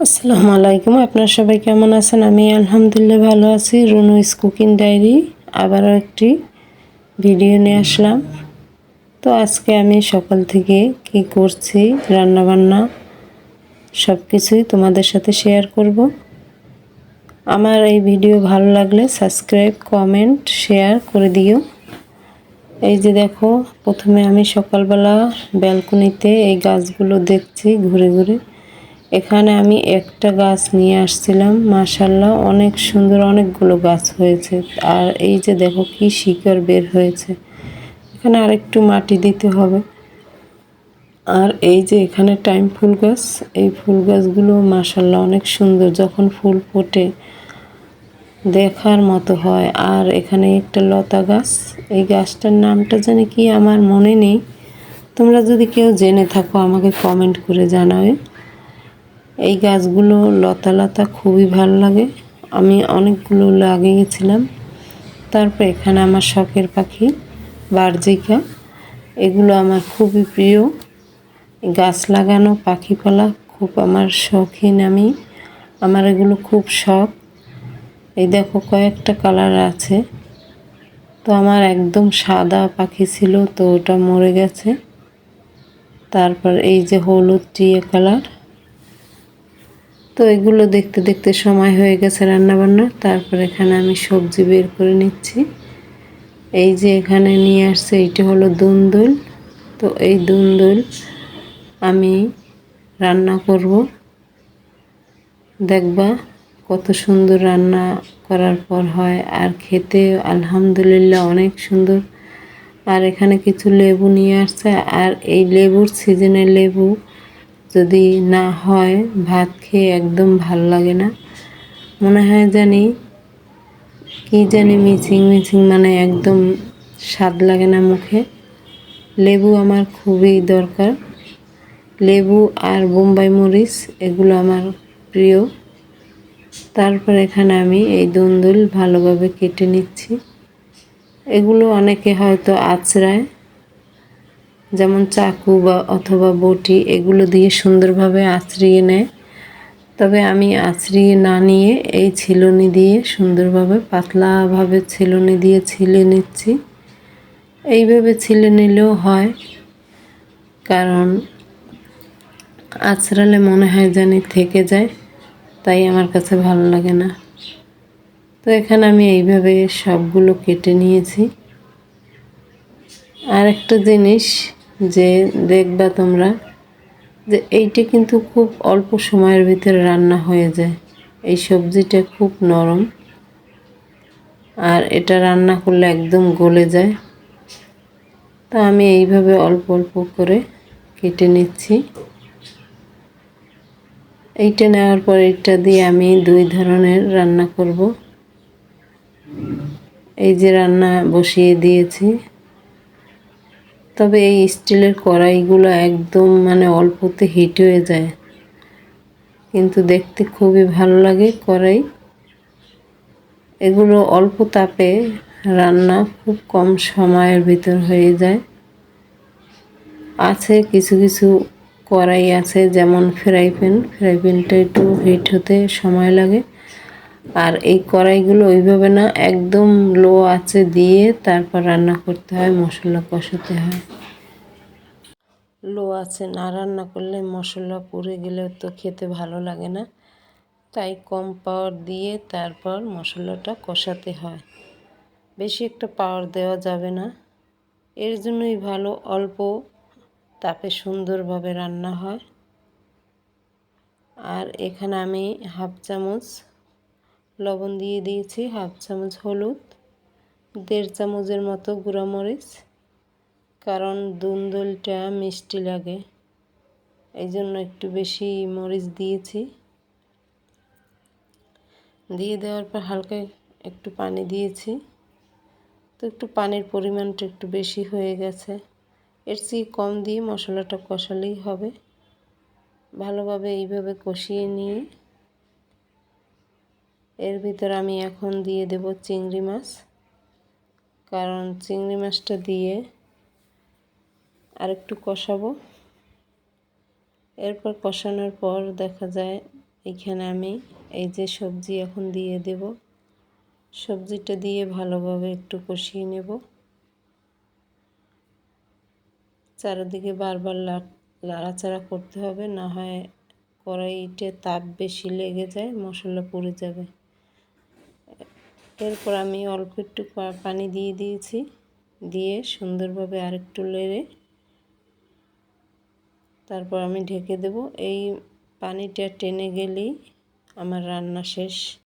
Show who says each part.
Speaker 1: আসসালামু আলাইকুম, আপনারা সবাই কেমন আছেন? আমি আলহামদুলিল্লাহ ভালো আছি। রুনুইস কুকিং ডায়েরি আবারও একটি ভিডিও নিয়ে আসলাম। তো আজকে আমি সকাল থেকে কি করছি রান্না বান্না সব কিছুই তোমাদের সাথে শেয়ার করব। আমার এই ভিডিও ভালো লাগলে সাবস্ক্রাইব, কমেন্ট, শেয়ার করে দিও। এই যে দেখো, প্রথমে আমি সকালবেলা ব্যালকনিতে এই গাছগুলো দেখছি ঘুরে ঘুরে। এখানে আমি একটা গাছ নিয়ে আসছিলাম মাশাল্লাহ অনেক সুন্দর অনেকগুলো গাছ হয়েছে। আর এই যে দেখো কি শিকড় বের হয়েছে। এখানে আরেকটু মাটি দিতে হবে। আর এই যে এখানে টাইম ফুল গাছ, এই ফুল গাছগুলো মাশাল্লাহ অনেক সুন্দর। যখন ফুল ফোটে, দেখার মতো হয়। আর এখানে একটা লতা গাছ, এই গাছটার নামটা জানি কি আমার মনে নেই। তোমরা যদি কেউ জেনে থাকো, আমাকে কমেন্ট করে জানাবে। এই গাছগুলো লতা লতা খুবই ভালো লাগে। আমি অনেকগুলো লাগিয়েছিলাম। তারপর এখানে আমার শখের পাখি, বার্জিকা। এগুলো আমার খুবই প্রিয়। গাছ লাগানো, পাখি পালা খুব আমার শখিন আমি। আমার এগুলো খুব শখ। এই দেখো কয়েকটা কালার আছে। তো আমার একদম সাদা পাখি ছিল, তো ওটা মরে গেছে। তারপর এই যে হলুদ টিয়ে কালার। তো এগুলো দেখতে দেখতে সময় হয়ে গেছে রান্নাবান্না। তারপর এখানে আমি সবজি বের করে নিচ্ছি। এই যে এখানে নিয়ে আসছে, এইটা হলো দুন্দুল। তো এই দুন্দুল আমি রান্না করব। দেখবা কত সুন্দর রান্না করার পর হয়, আর খেতে আলহামদুলিল্লাহ অনেক সুন্দর। আর এখানে কিছু লেবু নিয়ে আসছে, আর এই লেবুর সিজনের লেবু যদি না হয় ভাত খেয়ে একদম ভালো লাগে না। মনে হয় জানি কি জানি মিচিং মিচিং মানে একদম স্বাদ লাগে না মুখে। লেবু আমার খুবই দরকার। লেবু আর বোম্বাই মরিচ এগুলো আমার প্রিয়। তারপর এখানে আমি এই দুন্দুল ভালোভাবে কেটে নিচ্ছি। এগুলো অনেকে হয়তো আচড়ায়। যেমন চাকু বা অথবা বটি, এগুলো দিয়ে সুন্দরভাবে আঁচড়িয়ে নেয়। তবে আমি আঁচড়িয়ে না নিয়ে এই ছিলনি দিয়ে সুন্দরভাবে, পাতলাভাবে ছিলনি দিয়ে ছিলে নিচ্ছি। এইভাবে ছিলে নিলেও হয়, কারণ আছড়ালে মনে হয় জানি থেকে যায়, তাই আমার কাছে ভালো লাগে না। তো এখানে আমি এইভাবে সবগুলো কেটে নিয়েছি। আর একটা জিনিস যে দেখবা তোমরা যে এইটা কিন্তু খুব অল্প সময়ের ভিতরে রান্না হয়ে যায়। এই সবজিটা খুব নরম। আর এটা রান্না করলে একদম গলে যায়। তা আমি এইভাবে অল্প অল্প করে কেটে নিচ্ছি। এইটা নেওয়ার পর এটা দিয়ে আমি দুই ধরনের রান্না করব। এই যে রান্না বসিয়ে দিয়েছি। তবে এই স্টিলের কড়াইগুলো একদম মানে অল্পতে হিট হয়ে যায়। কিন্তু দেখতে খুবই ভালো লাগে কড়াই। এগুলো অল্প তাপে রান্না খুব কম সময়ের ভিতর হয়ে যায়। আছে কিছু কিছু কড়াই আছে যেমন ফ্রাই প্যান। ফ্রাই প্যানটা একটু হিট হতে সময় লাগে। আর এই কড়াইগুলো ওইভাবে না, একদম লো আছে দিয়ে তারপর রান্না করতে হয়, মশলা কষাতে হয়। লো আছে না রান্না করলে মশলা পুড়ে গেলে তো খেতে ভালো লাগে না। তাই কম পাওয়ার দিয়ে তারপর মশলাটা কষাতে হয়। বেশি একটা পাওয়ার দেওয়া যাবে না। এর জন্যই ভালো অল্প তাপে সুন্দরভাবে রান্না হয়। আর এখানে আমি হাফ চামচ লবণ দিয়ে দিয়েছি হাফ চামচ হলুদ, দেড় চামচের মতো গুঁড়ামরিচ কারণ দুন্দুলটা মিষ্টি লাগে, এই জন্য একটু বেশি মরিচ দিয়েছি। দিয়ে দেওয়ার পর হালকা একটু পানি দিয়েছি, তো একটু পানির পরিমাণটা একটু বেশি হয়ে গেছে। এর চেয়ে কম দিয়ে মশলাটা কষালেই হবে। ভালোভাবে এইভাবে কষিয়ে নিয়ে এর ভিতর আমি এখন দিয়ে দেব চিংড়ি মাছ। কারণ চিংড়ি মাছটা দিয়ে আর একটু কষাবো। এরপর কষানোর পর দেখা যায় এখানে আমি এই যে সবজি এখন দিয়ে দেব। সবজিটা দিয়ে ভালোভাবে একটু কষিয়ে নেব। চারিদিকে বারবার লাড়াচাড়া করতে হবে, না হয় কড়াইতে তাপ বেশি লেগে যায়, মশলা পুড়ে যাবে। এরপর আমি অল্প একটু পানি দিয়ে দিয়েছি। দিয়ে সুন্দরভাবে আরেকটু লেড়ে তারপর আমি ঢেকে দেব। এই পানিটা টেনে গেলেই আমার রান্না শেষ।